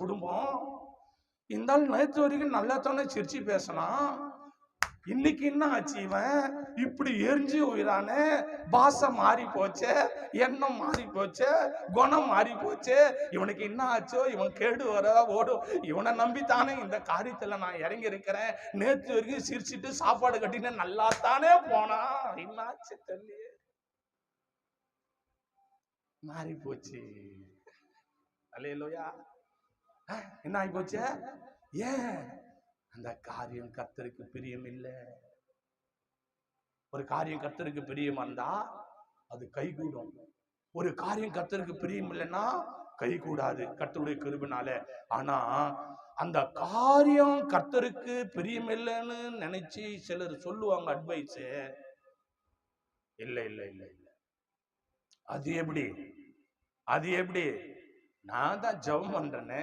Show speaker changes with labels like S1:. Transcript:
S1: குடும்பம். இந்த நேற்று வரைக்கும் நல்லா தானே சிரிச்சு பேசினான் இன்னைக்கு என்ன ஆச்சு இவன்? இப்படி எரிஞ்சு உயிரானே. பாசம் மாறி போச்சே எண்ணம் மாறி போச்சே குணம் மாறி போச்சே. இவனுக்கு என்ன ஆச்சோ இவன் கேடு வர ஓடும் இவனை நம்பித்தானே இந்த காரியத்துல நான் இறங்கி இருக்கிறேன் நேற்று வரைக்கும் சிரிச்சிட்டு சாப்பாடு கட்டினு நல்லா தானே போனா என்னாச்சு தெரியல மாறி போச்சு. அலையிலோயா. என்ன ஆகி போச்சு ஏன்? அந்த காரியம் கர்த்தருக்கு பிரியம் இல்லை ஒரு காரியம் கர்த்தருக்கு பிரியம் வந்தா அது கைகூடும். ஒரு காரியம் கர்த்தருக்கு பிரியம் இல்லைன்னா கை கூடாது கர்த்தருடைய கிருபினால. ஆனா அந்த காரியம் கர்த்தருக்கு பிரியம் இல்லைன்னு நினைச்சு சிலர் சொல்லுவாங்க அட்வைஸ் இல்லை இல்லை இல்லை இல்லை. அது எப்படி? அது எப்படி? நான் தான் ஜெபம் பண்றேனே.